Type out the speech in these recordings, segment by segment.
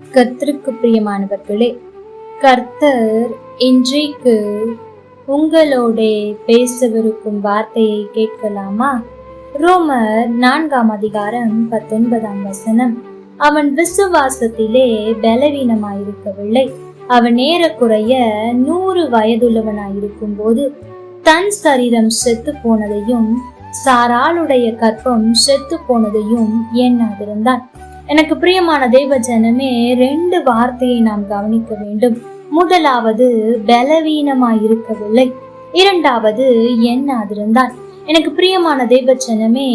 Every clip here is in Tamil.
கர்த்தருக்கு பிரியமானவர்களே கர்த்தர் இன்றைக்கு உங்களோட பேசவிருக்கும் வார்த்தையை கேட்கலாமா? ரோமர் நான்காம் அதிகாரம் பத்தொன்பதாம் வசனம். அவன் விசுவாசத்திலே பலவீனமாயிருக்கவில்லை. அவன் ஏறக்குறைய நூறு வயதுள்ளவனாயிருக்கும் போது தன் சரீரம் செத்து போனதையும் சாராளுடைய கற்பம் செத்து போனதையும் எண்ணாதிருந்தான். எனக்கு பிரியமான தேவ ஜனமே ரெண்டு வார்த்தையை நாம் கவனிக்க வேண்டும். முதலாவது பலவீனமாய் இருக்கவில்லை இரண்டாவது எண்ணாதிருந்தான். எனக்கு பிரியமான தெய்வ ஜனமே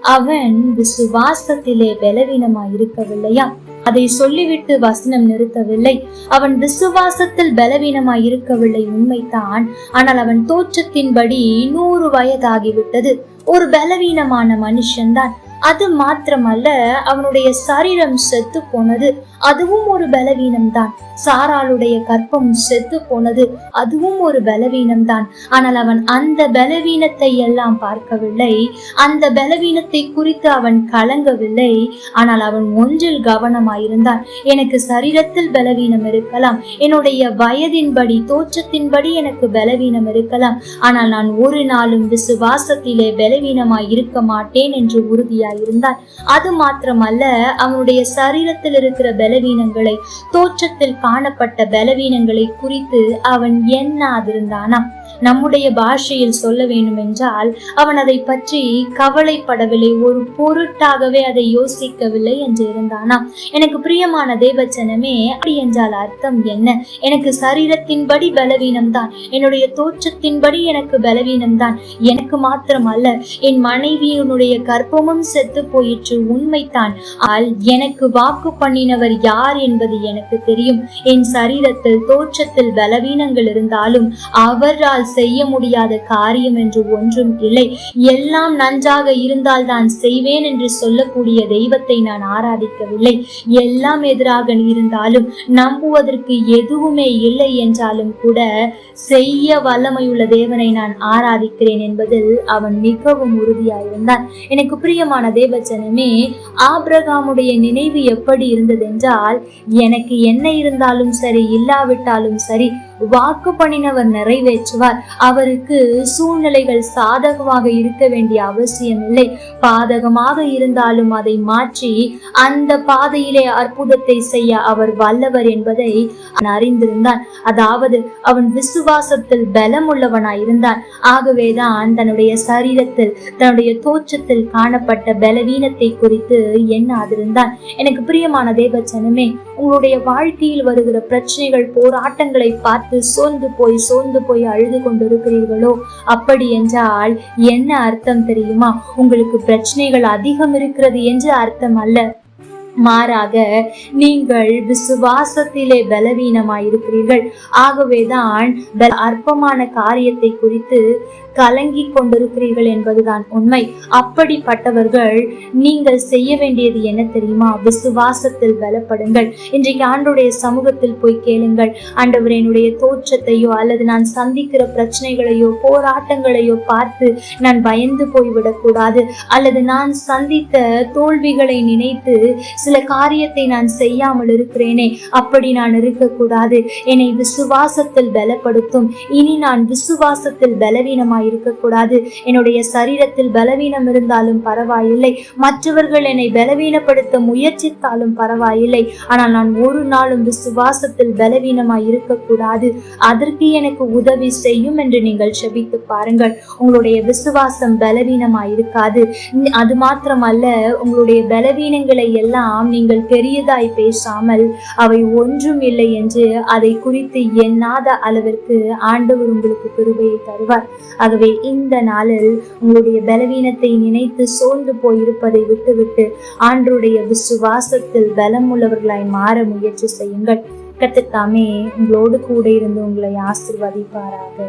அவன் விசுவாசத்திலே பலவீனமாய் இருக்கவில்லையா அதை சொல்லிவிட்டு வசனம் நிறுத்தவில்லை. அவன் விசுவாசத்தில் பலவீனமாய் இருக்கவில்லை உண்மைதான். ஆனால் அவன் தோற்றத்தின்படி நூறு வயதாகிவிட்டது. ஒரு பலவீனமான மனுஷன்தான். அது மாத்திரமல்ல அவனுடைய சரீரம் செத்து போனது. அதுவும் ஒரு பலவீனம் தான் சாராளுடைய கற்பம் செத்து போனது. அதுவும் ஒரு பலவீனம் தான் ஆனால் அவன் அந்த பலவீனத்தை எல்லாம் பார்க்கவில்லை. அந்த பலவீனத்தை குறித்து அவன் கலங்கவில்லை. ஆனால் அவன் ஒன்றில் கவனமாயிருந்தான். எனக்கு சரீரத்தில் பலவீனம் இருக்கலாம். என்னுடைய வயதின்படி தோற்றத்தின்படி எனக்கு பலவீனம் இருக்கலாம். ஆனால் நான் ஒரு நாளும் விசுவாசத்திலே பலவீனமாய் இருக்க மாட்டேன் என்று உறுதியாயிருந்தான் அது மாத்திரமல்ல அவனுடைய சரீரத்தில் இருக்கிற பலவீனங்களை தோற்றத்தில் காணப்பட்ட பலவீனங்களை குறித்து அவன் எண்ணாதிருந்தானாம். நம்முடைய பாஷையில் சொல்ல வேண்டும் என்றால் அவன் அதை பற்றி கவலைப்படவில்லை ஒரு பொருட்டாகவே அதை யோசிக்கவில்லை என்று இருந்தானாம். எனக்கு பிரியமான தேவச்சனமே அப்படி என்றால் அர்த்தம் என்ன? எனக்கு சரீரத்தின்படி பலவீனம் தான் என்னுடைய தோற்றத்தின்படி எனக்கு பலவீனம் தான் எனக்கு மாத்திரம் அல்ல என் மனைவியினுடைய கற்பமும் செத்து போயிற்று. உண்மைதான். ஆல் எனக்கு வாக்கு பண்ணினவர் யார் என்பது எனக்கு தெரியும். என் சரீரத்தில் தோற்றத்தில் பலவீனங்கள் இருந்தாலும் அவரால் செய்ய முடியாத காரியம் என்று ஒன்றும் இல்லை. எல்லாம் நன்றாக இருந்தால் தான் செய்வேன் என்று சொல்லக்கூடிய தெய்வத்தை நான் ஆராதிக்கவில்லை. எல்லாம் எதிராக இருந்தாலும் நம்புவதற்கு எதுவுமே இல்லை என்றாலும் கூட செய்ய வல்லமையுள்ள தேவனை நான் ஆராதிக்கிறேன் என்பதில் அவன் மிகவும் உறுதியாயிருந்தான். எனக்கு பிரியமான தேவச்சனமே ஆபிரகாமுடைய நினைவு எப்படி இருந்ததென்றால் எனக்கு என்ன இருந்தாலும் சரி இல்லாவிட்டாலும் சரி வாக்கு பண்ணினவர் நிறைவேற்றுவார். அவருக்கு சூழ்நிலைகள் சாதகமாக இருக்க வேண்டிய அவசியம் இல்லை பாதகமாக இருந்தாலும் அதை மாற்றி அந்த பாதையிலே அற்புதத்தை செய்ய அவர் வல்லவர் என்பதை அறிந்திருந்தான். அதாவது அவன் விசுவாசத்தில் பலம் உள்ளவனாய் இருந்தான். ஆகவேதான் தன்னுடைய சரீரத்தில் தன்னுடைய தோற்றத்தில் காணப்பட்ட பலவீனத்தை குறித்து எண்ணாதிருந்தான். எனக்கு பிரியமான தேவச்சனமே உங்களுடைய வாழ்க்கையில் வருகிற பிரச்சனைகள் போராட்டங்களை பார்த்து சோர்ந்து போய் சோர்ந்து போய் அழுது கொண்டிருக்கிறீர்களோ? அப்படி என்றால் என்ன அர்த்தம் தெரியுமா? உங்களுக்கு பிரச்சனைகள் அதிகம் இருக்கிறது என்று அர்த்தம் அல்ல. மாறாக நீங்கள் விசுவாசத்திலே பலவீனமாயிருக்கிறீர்கள். ஆகவேதான் அற்பமான காரியத்தை குறித்து கலங்கி கொண்டிருக்கிறீர்கள் என்பதுதான் உண்மை. அப்படிப்பட்டவர்கள் நீங்கள் செய்ய வேண்டியது என்ன தெரியுமா? விசுவாசத்தில் பலப்படுங்கள். இன்றைக்கு ஆண்டுடைய சமூகத்தில் போய் கேளுங்கள். ஆண்டவர் என்னுடைய தோற்றத்தையோ அல்லது நான் சந்திக்கிற பிரச்சனைகளையோ போராட்டங்களையோ பார்த்து நான் பயந்து போய்விடக்கூடாது அல்லது நான் சந்தித்த தோல்விகளை நினைத்து சில காரியத்தை நான் செய்யாமல் இருக்கிறேனே அப்படி நான் இருக்கக்கூடாது என்னை விசுவாசத்தில் பலப்படுத்தும். இனி நான் விசுவாசத்தில் பலவீனமாய் இருக்கக்கூடாது. என்னுடைய சரீரத்தில் பலவீனம் இருந்தாலும் பரவாயில்லை. மற்றவர்கள் என்னை பலவீனப்படுத்த முயற்சித்தாலும் பரவாயில்லை. ஆனால் நான் ஒரு நாளும் விசுவாசத்தில் பலவீனமாய் இருக்கக்கூடாது. அதற்கு எனக்கு உதவி செய்யும் என்று நீங்கள் செபித்து பாருங்கள். உங்களுடைய விசுவாசம் பலவீனமாய் இருக்காது. அது மாத்திரமல்ல உங்களுடைய பலவீனங்களை எல்லாம் நீங்கள் பெரியதாய் பேசாமல் அவை ஒன்றும் இல்லை என்று அதை குறித்து எண்ணாத அளவிற்கு ஆண்டவர் உங்களுக்கு கிருபையை தருவார். ஆகவே இந்த நாளில் உங்களுடைய பலவீனத்தை நினைத்து சோர்ந்து போயிருப்பதை விட்டுவிட்டு ஆன்றுடைய விசுவாசத்தில் பலம் உள்ளவர்களாய் மாற முயற்சி செய்யுங்கள். கத்துக்காமே உங்களோடு கூட இருந்து உங்களை ஆசிர்வதிப்பாராக.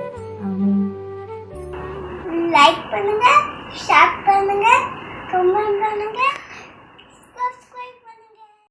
லைக் பண்ணுங்க ஷேர் பண்ணுங்க கமெண்ட் பண்ணுங்க.